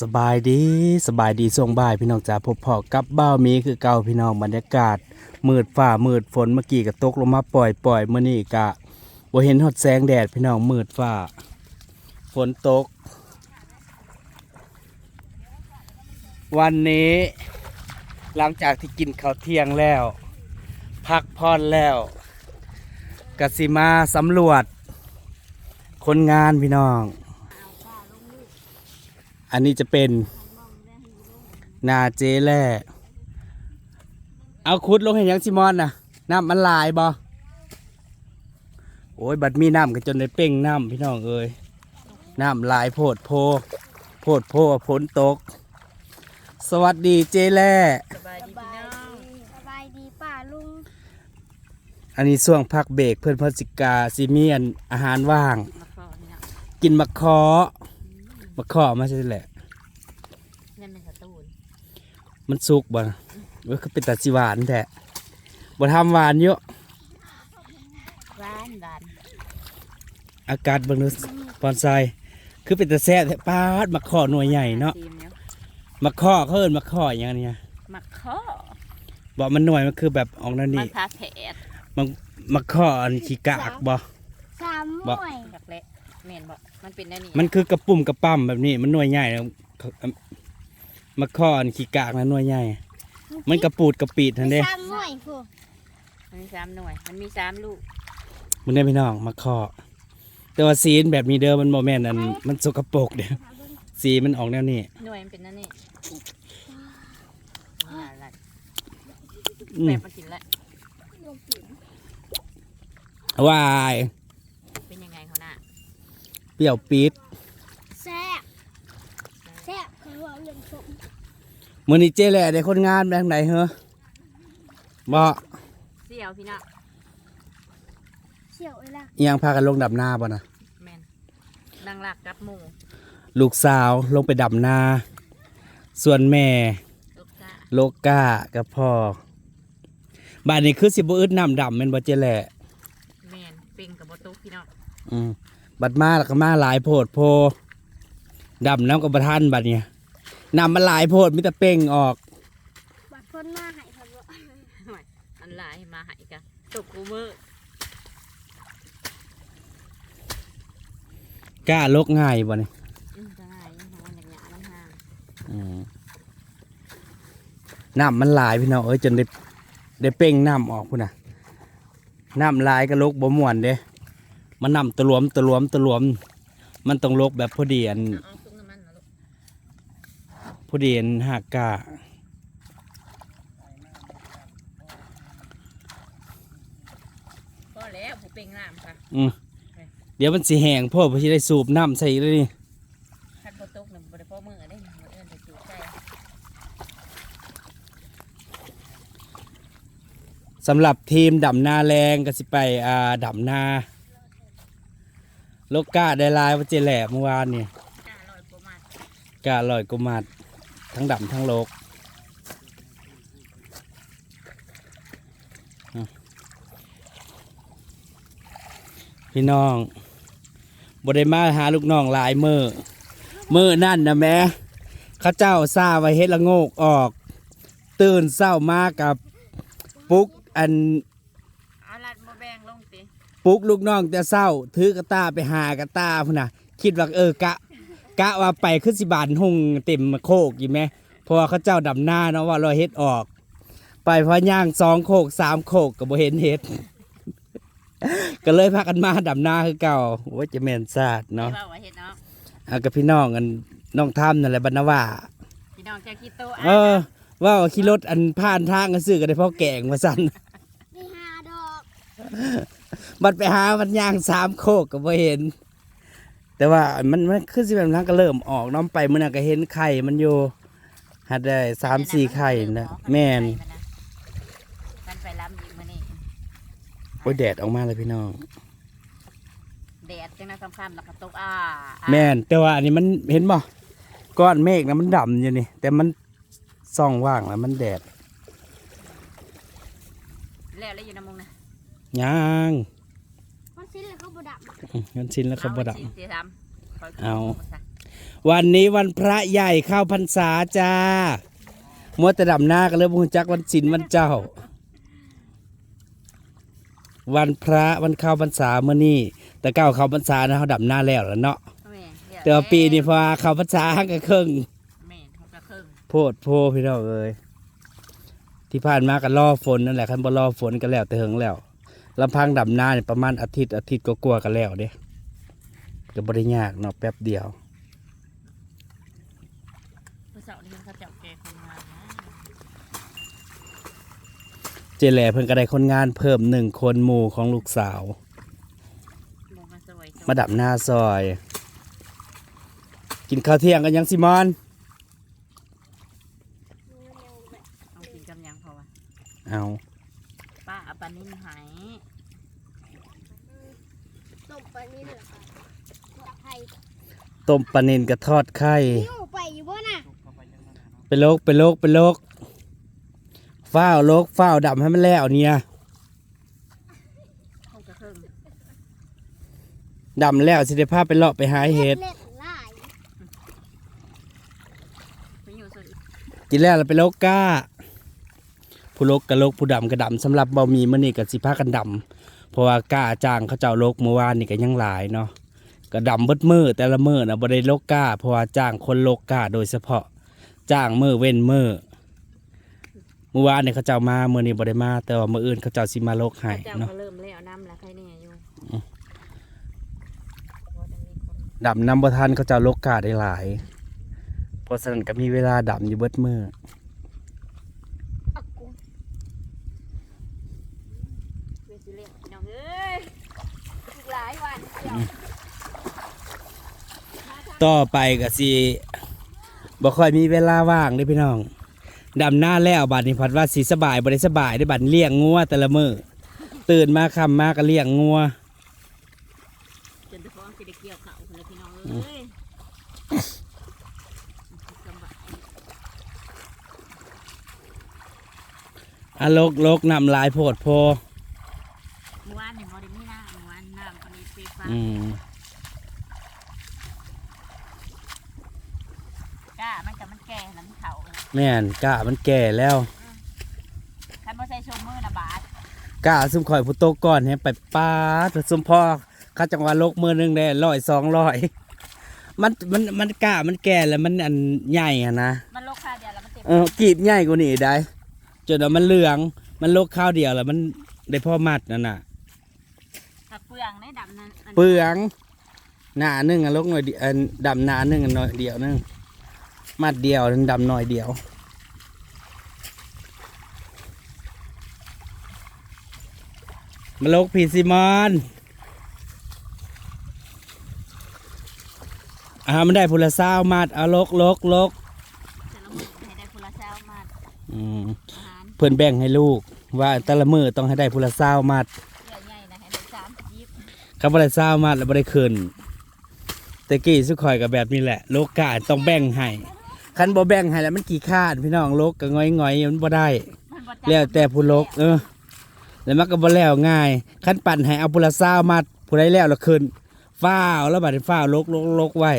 สบายดีสบายดีส่วงบ่ายพี่น้องจ๋าพบพอกับเบ้ามีคือเก่าพี่น้องบรรยากาศ มืดฝ่ามืดฝนเมื่อกี้ก็ตกลงมาปล่อยปล่อยเมื่อนี้กะบ่เห็นหดแสงแดดพี่น้องมืดฝ่า ฝนตก วันนี้ หลังจากที่กินข้าวเที่ยงแล้ว พักผ่อนแล้วกสิมาสำรวจ คนงานพี่น้อง อันนี้จะเป็นนาเจแล่เอาคุดลงให้ยังซิมอนนะน้ำมันหลายบ่โอ้ยบัดมีน้ำกันจนได้เป่งน้ำพี่น้องเอ้ยน้ำหลายโพดโพโพดโพฝนตก สวัสดีเจแล่สบายดีพี่น้องสบายดีป่าลุงอันนี้ช่วงพักเบรกเพื่อนพอสิกาซิเมียนอาหารว่างมาขอนี่นะกินมะคอ มะคอมาใช่แหละเงินในสตูนมันสุกบ่นะเว้ยคือเป็นตาสิหวานแท้บ่ทำหวานเยอะร้านร้านอากาศเบิ่งดูปอนไซคือเป็นตาแซ่บแท้ปาดมะข้อหน่วยใหญ่เนาะทีมเนี้ยมะข้อเขาเอิ้นมะข้ออย่างเนี้ยมาข้อบอกมันหน่วยมันคือแบบออกนั่นมันี่นพาแผดมันมะข้ออันขี้กากบ่สามหบ่น่วย อยากเละเมนบอกมันเป็นอันนี้มันคือกระปุ่มกระปั้มแบบนี้ มันหน่วยใหญ่แล้วเขามะข้ออันขี้กากนะหน่วยใหญ่ มันกระปูดกระปีดทันเด้สามหน่วยผู้มันมีสามหน่วย มันมีสามลูกมึงได้พี่น้องมะข้อแต่ว่าสีมันแบบนี้เด้อมันโมแมนอันมันสกปรกเด้อสีมันออกแนวนี้หน่วยมันเป็นอันนี้น่ารักอืแบมบมากินแล้ววาย เป็นยังไงเขาหน้า เป รี้ยวปี๊ดแซ่บแซ่บคือว่าเรื่องสมมือนี้เจ๊แหล่ได้คนงานไปทางไหนเหรอบ่เสี่ยวพี่น้องเสี่ยวเลยล่ะอิหยังพากันลงดับนาบ่นะแมนดังหลักกับหมูลูกสาวลงไปดับนา ส่วนแม่ ลูกกาโลกากับพ่อบ้านนี้คือสิบ่อึดน้ำดำแม่นบ่เจ๊แหล่แมนเป็นกับบตุกพี่น้องอืม บัดมาแล้วก็มาหลายโพดโพดำน้ำกับประทันบัดเนี่ยน้ำมันหลายโพดมิแต่เป่งออก บัดพ้นมาให้ครับว่าห่วยอันหลายมาใหายกันตกกูมือกล้าลกง่ายบ่เนี่ยอืมจะง่ายยังมันอย่างเงี้ยมันห่างอืมน้ำมันหลายพี่น้องเอ้ยจนได้ได้เป่งน้ำออกพุ่นน่ะน้ำหลายก็ลกบ่ม่วนเด้ มันน้ำตะหลวมตะหลวมตะหลวม มันต้องลกแบบพอดีอันเอาซุ้มน้ำมันนะลูกพอดีอันหักกาก็แล้วผู้เป็นน้ำค่ะอืมเดี๋ยวมันสิแห้งพ่อพอสิได้สูบน้ำใส่เลยนี่คันโบตกหนึ่งบริโภคมือได้หนึ่งเอื้อนจะจูใจสำหรับทีมดำนาแรงก็สิไปอ่าดำนา โลกกาได้ลายว่าเจแหล่เมื่อวานนี่กล้าลอยประมาณกาลอยกุมาดทั้งดำทั้งโลกอะพี่น้องบได้มาหาลูกน้องหลายมือมือนั่นนะแม่เข้าเจ้าซาไว้เฮ็ดละโงกออก ตื่นเศร้ามากับปุ๊กอัน เอาลัดมาแบ่งลงติ ปลุกลูกน้องแต่เศร้า ถือกระตาไปหากระตาพุ่นน่ะ คิดว่าเออกะ กะว่าไปขึ้นสิบานหงเต็มโคกอยู่ไหมเพราะว่าเขาเจ้าดำหน้าเนาะว่าเราเฮ็ดออก ไปเพอย่างสองโคกสามโคกก็บ่เห็นเฮ็ด ก็เลยพากันมาดำหน้าคือเก่าว่าจะแม่นซาดเนาะที่ว่าว่าเห็ดเนาะเอากับพี่น้องกันน้องทํนั่นแหละบรรณว่า พี่น้องจะคิดโตเออว่าขี่รถอันผ่านทางก็ซื้อก็ได้พ่อแกงมาสั่นมีหาดอก บัดไปหามันย่างสามโคกก็บ่เห็น แต่ว่ามันมันขึ้นสิแบบนั้นก็เริ่มออกน้ำไปมันน่ะก็เห็นไข่มันอยู่หัดได้สามสี่ไข่นะแม่นมันไปล้ำอีกมื้อนี้โอ้ยแดดออกมาเลยพี่น้องแดดจังนะค่ำๆแล้วก็ตกอ่าแม่นแต่ว่าอันนี้มันเห็นบ่ก้อนเมฆนะมันดำอยู่นี่ แต่มันส่องว่างแล้วมันแดดแล้วแล้วอยู่น้ำมุงนะ ย่างมันสิ้นแล้วเขาบดับอืมงั้นชิ้นแล้วครับบ่ดเอไว้สิเสียซ้ำขเอาซะวันนี้วันพระใหญ่เข้าพรรษาจ้ามัวแต่ดำหน้ากันเลยบุญจักวันศิลวันเจ้า วันพระวันเข้าพรรษาเมื่อนี้แต่เก้าเข้าพรรษานะเขาดำหน้าแล้วล่ะเนาะแม่เดี๋ยวแต่ว่าปีนี้พอเข้าพรรษาก็ครึ่งแม่เขาจะครึ่งโพดโพพี่น้องเอ้ยที่ผ่านมาก็รอฝนนั่นแหละคันบ่รอฝนก็แล้วแต่เหิงแล้ว ลำพังดำนาเนี่ยประมาณอาทิตย์อาทิตย์ก็กลัวาๆกันแล้วเด้ก็บ่ได้ยากเนาะแป๊บเดียวผู้สาวนี่เขาจับแกคนงานนะเจแหล่เพิ่นก็ได้คนงานเพิ่มหนึ่งคนหมู่ของลูกสาวลงมาสวยมาดับหน้าซอย กินข้าวเที่ยงกันยังซิมอน เอากินกำยังพอวะเอาป้าเอาปลานิ่มหาย ตบไปนี่เหรอคะตบไข่ ต้มปลาเนินกระทอดไข่นิ้วไปอยู่บ่น่ะไปโลกไปโลกไปโลกฝ้าวโลกฝ้าวดำให้มันแล้วเนี่ยเขาจะครึ่งดำแล้วสิได้พาไปเลาะไปหาเห็ดเล็ดลายไปอยู่ส่วนกินแล้วเราไปโลกก้า ผู้โลกกะโลกผู้ดำกระดำสำหรับเบามีมันนี่กับสิพากันดำเพราะว่าก้าจ้างเขาเจ้าโลกเมื่อวานนี่ก็ยังหลายเนาะ กระดำเบิดมือแต่ละมือนะบ่ได้โลกก้าเพราะว่าจ้างคนโลกก้าโดยเฉพาะจ้างมือเว้นมือเมื่อวานนี่เขาเจ้ามาเมื่อนี้บ่ได้มา แต่ว่ามื่ออื่นเขาเจ้าสิมาโลกให้เจ้าเนาะก็เริ่มแล้วน้ำแล้วใครเนี่ยอยู่อืมว่าจะมีคนดำน้ำบ่ทันเขาเจ้าโลกก้าได้หลายเพราะฉะนั้นก็มีเวลาดำอยู่เบิดมืออักกู เวสิเล่นพี่น้องเอ้ยอีกหลายวันเดี๋ยว ต่อไปก็สิบ่ค่อยมีเวลาว่างเด้พี่น้องดำหน้าแล้วบัดนี้พัดว่าสิสบายบ่ได้สบายได้บัดเลี้ยงงัวแต่ละมือตื่นมาคำมาก็เลี้ยงงัวจนตะฟองสิได้เกี่ยวเขาคนละพี่น้องเอ้ยสบายอะลกลกนำลายโพดโพเมื่อวานนี่พอได้มีน้ำเมื่อวานน้ำตอนนี้เปฟ้าอืมก้ามันกับมันแก่น้ำเขาเลย แม่นกะมันแก่แล้วคันบ่ใส่ชมมือนะบาทกะซุ่มข่อยผู้โตก่อนให้ไปป้าดซุ่มพ่อเข้าจังหวะลกมือหนึงได้ร้อยสองร้อยมันมันมันกะมันแก่แล้วมันอันใหญ่อะนะมันโลกค่าเดียวแล้วมันเต็มเออกีบใหญ่กว่านี้ได้จนว่ามันเหลืองมันลกข้าวเดียวแล้วมันได้พ่อมัดนั่นน่ะกับเปลืองในดำนั้นอันเปลืองหนาหนึ่งอะลกหน่อยเดียวอันดำหนาหนึ่งอันหน่อยเดียวหนึง มัดเดียวนึงดำหน่อยเดียว มาลกผีซิมอนอ่ามันได้พุละเศร้ามัดเอาลกลกลกแต่ละมือให้ได้พุละเช้ามาอืมอาหารเพื่อนแบ่งให้ลูก ว่าแต่ละมือต้องให้ได้พุละเศร้ามัดเกลือใหญ่นะให้ได้สามสิบยิบเขาบ่ได้เศร้ามัดแล้วบ่ได้คืนแต่กี้สุขอยกับแบบนี้แหละ โลกกาต้องแบ่งให้ คันบ่แบ่งให้แล้วมันกี่คร้านพี่น้องโลกก็ง่อยๆมันบ่ได้มันบ่จับแล้วแต่ผู้โลก เออ แล้วมันก็บ่แล้วง่ายคันปั่นให้เอาพุละเศร้ามัดผู้ใดแล้วแล้วคืนฟ้าวแล้วบัดนี้ฟ้าวลกลกลกไว้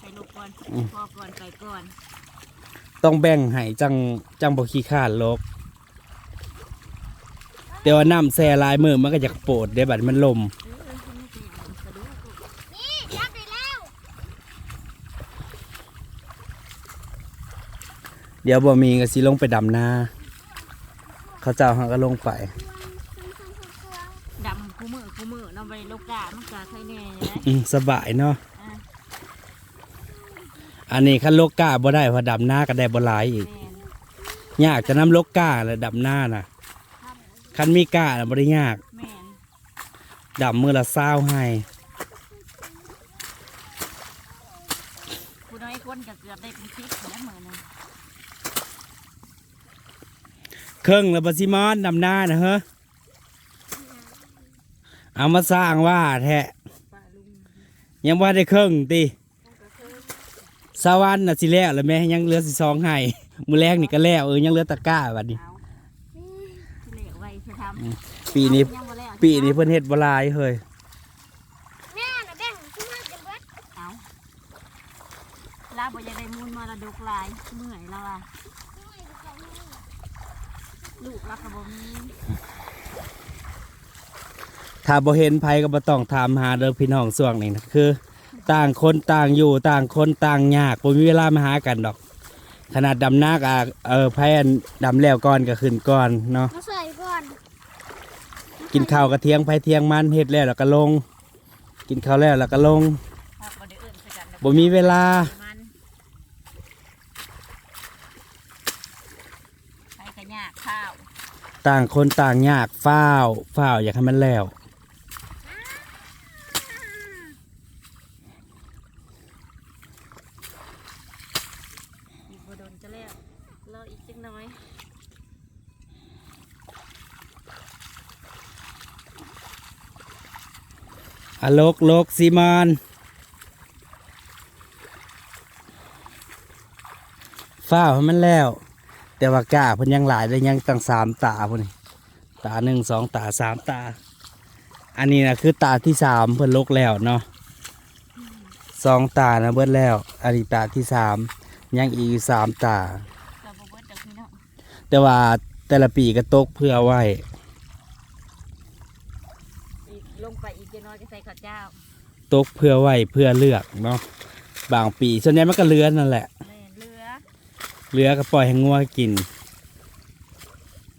ไปลูกก่อนอืมพอก่อนไปก่อนต้องแบ่งให้จังจังบ่ขี้ข้านโลกแต่ว่าน้ำแซ่ลายมือมันก็อยากโปดได้บัดมันลม เออเออคุณไม่เป็นอย่างสะดุ้ง นี่จับได้แล้ว เดี๋ยวบ่มีก็สิลงไปดำนาเขาเจ้าเขาก็ลงไปดำคู่มือคู่มือเนาะไปลูกกามันก็ใครแน่นะอืมสบายเนาะอะอันนี้คันโลกกาบ่ได้เพราะดำนาก็ได้บ่หลายอีกแม่นยากจะนำโลกกาและดำนาน่ะคันมีกาน่ะบ่ได้ยากแม่นดำมือละเศร้าให้ผู้น้อยคนก็เกือบได้เป็นสิบแล้วมือหนึง เครื่องแล้วบ่สิมอนดำหน้านะเฮ้อเอามาสร้างว่าแท้ยังว่าได้เครื่องติสวรรค์น่ะสิแล้วแล้วแม่ยังเหลือสิสองให้มือแรกนี่ก็แล้วเออยังเหลือตะกร้าบัดนี้ปีนี้ปีนี้เพิ่นเฮ็ดบ่หลายเฮ้ยแม่น่ะแบ่งขึ้นมากันเบิดเอาบ่อยาได้มูลมรดกลายเมื่อยแล้วอะ ลูกรักบ่มีถ้าบ่เห็นไผก็บ่ต้องถามหาเด้อพี่น้องส่วงนี้นะคือ ต่างคนต่างอยู่ต่างคนต่างยากบ่มีเวลามาหากันดอก ขนาดดำนาก็เออไผอันดำแล้วก่อนก็ขึ้นก่อนเนาะมาใส่ก่อนกินข้าวก็เทียงไผเทียงมันเฮ็ดแล้วแล้วก็ลง กินข้าวแล้วแล้วก็ลงบ่มีเวลา มันไปกันยากข้าว ต่างคนต่างยากฟ้าวฟ้าวอยากให้มันแล้วอีกบ่โดนจะแล้วรออีกจังน้อยอะโลกโลกซีมอนฟ้าวให้มันแล้ว แต่ว่าก้าเพิ่นยังหลายเลยยังตั้งสามตาพุ่นนี่ตาหนึ่งสองตาสามตา อันนี้นะคือตาที่สามเพิ่นลกแล้วเนาะสองตานะเบิดแล้ว อันนี้ตาที่สามยังอีกสามตา แต่ว่าแต่ละปีก็ตกเพื่อไว้ลงไปอีกจังน้อยก็ใส่ข้าวเจ้า ตกเพื่อไว้เพื่อเลือกเนาะบางปีส่วนใหญ่มันก็เลือนนั่นแหละ เรือเลือก็ปล่อยให้งัวกิน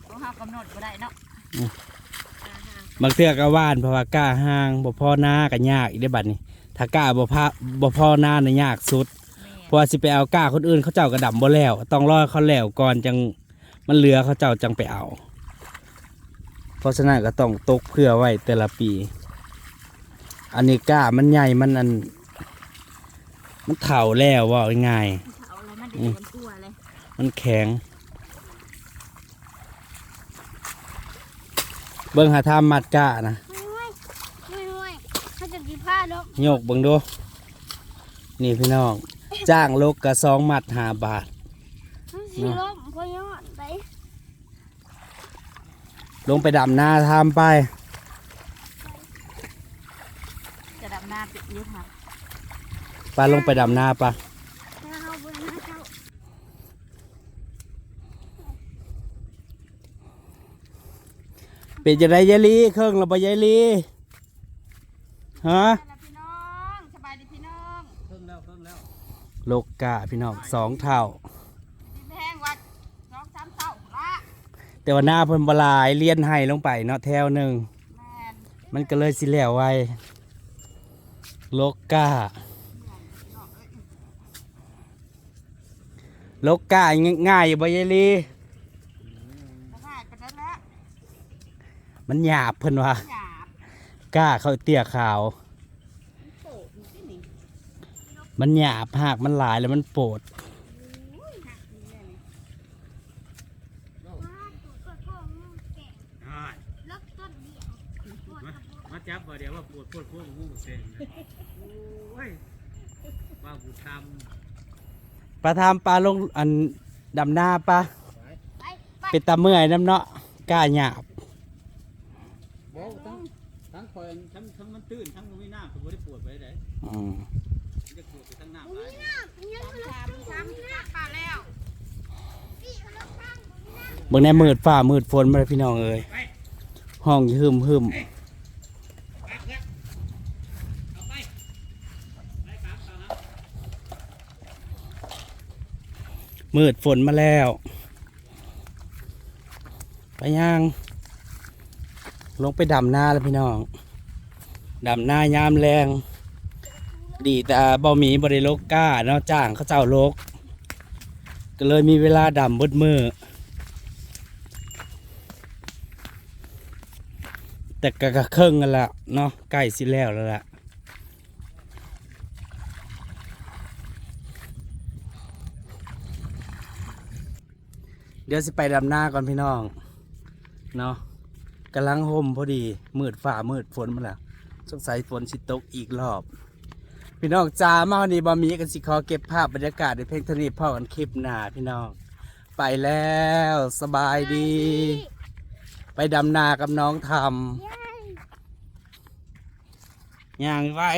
ของเฮากำหนดบ่ได้เนาะอืมอ่าฮะบางเทื่อก็ว่านเพราะว่ากล้าห้างบ่พ่อหน้าก็ยากอีกได้อบัดนี้ ถ้ากล้าบ่พาบ่พ่อหน้าเนี่ยยากสุดแม่นเพราะว่าสิไปเอากล้าคนอื่นเขาเจ้ากระดำบ่แล้ว ต้องรอเขาแล้วก่อนจังมันเหลือเขาเจ้าจังไปเอา เพราะฉะนั้นก็ต้องตกเพื่อไว้แต่ละปี อันนี้กล้ามันใหญ่มันอันมันเฒ่าแล้วว่าง่ายเอาอะไรมาอืเด็มดตัวเลยๆ มันแข็ง เบิ่งหาทามมัดกล้านะไม่ไม่ไม่ไม่ถ้าจะกี่ผ้าลูกโยกเบิ่งดู นี่พี่น้อง จ้างลกกะสองมัดห้าบาทสีลมพอยอดไปลงไปดำนาทำไป จะดำหน้าปิดยึดค่ะ ปลาลงไปดำนาปะ ถ้าเอาบนหน้าเขา เป็นจะได้ยายลีเครื่องเราไปยายลีฮะแล้วพี่น้องสบายดีพี่น้องโลกกะพี่น้องสองเท่า ดินแห้งวัดสองสามเท่าละแต่ว่าหน้าเพิ่นบหลายเลียนให้ลงไปเนาะแถวหนึ่งแม่นมันก็เลยสิแล้วไวโลกกะโลกกะง่ายๆอยู่บ่ยายลี ก็ง่ายไปนั้นแหละ มันหยาบเพิ่นว่าหยาบกล้าเขาเตี้ยขาวโตมันสิหนิมันหยาบหากมันหลายแล้วมันโปดอุ้ยหักนี่แน่นี่ผ้าถูกกระโปรงนุ่งแกะล็อกต้นเดียวปวดกระโปรงมาจับว่าเดี๋ยวว่าปวดปวดพวกหูเส้นนะโอ้ยว่าบุทปลาทามปลาลงอันดำหน้าปลาไปไปเป็นตาเมื่อยน้ำเนาะกล้าหยาบำบอกทั้งทั้งคอยทั้งทั้งมัน ตื้นทั้งมันไม่น้ำผมไม่ได้ปวดไปไหนอืมมันจะปวดไปทั้งน้ำไหลยังไม่ล็อกตั้งสามหน้าป่าแล้วพี่เขาล็อกตั้งเบิ่งในมืดฟ้ามืดฝนมาเลยพี่น้องเอ้ยห้องหึมหึมปักแล้วเอาไปไปกลับต่อนะมืดฝนมาแล้ว ไปย่าง ลงไปดำหน้าแล้วพี่น้อง ดำหน้ายามแรง ดีแต่บ่มีบริโลกกล้าเนาะจ้างเขาเจ้าโลก ก็เลยมีเวลาดำบดมือ แต่ก็กะเครื่องกันละเนาะใกล้สิแล้วแล้วล่ะเดี๋ยวสิไปดำหน้าก่อนพี่น้อง เนาะกำลังห่มพอดี มืดฝ่ามืดฝนมาแล้ว สงสัยฝนสิตกอีกรอบ พี่น้องจ้ามาวันนี้บะมีกันสิขอเก็บภาพบรรยากาศในเพลงเทานีพ่อกันคลิปหน้าพี่น้อง ไปแล้วสบายดี ไปดำนากับน้องทเย้ำย่างไว้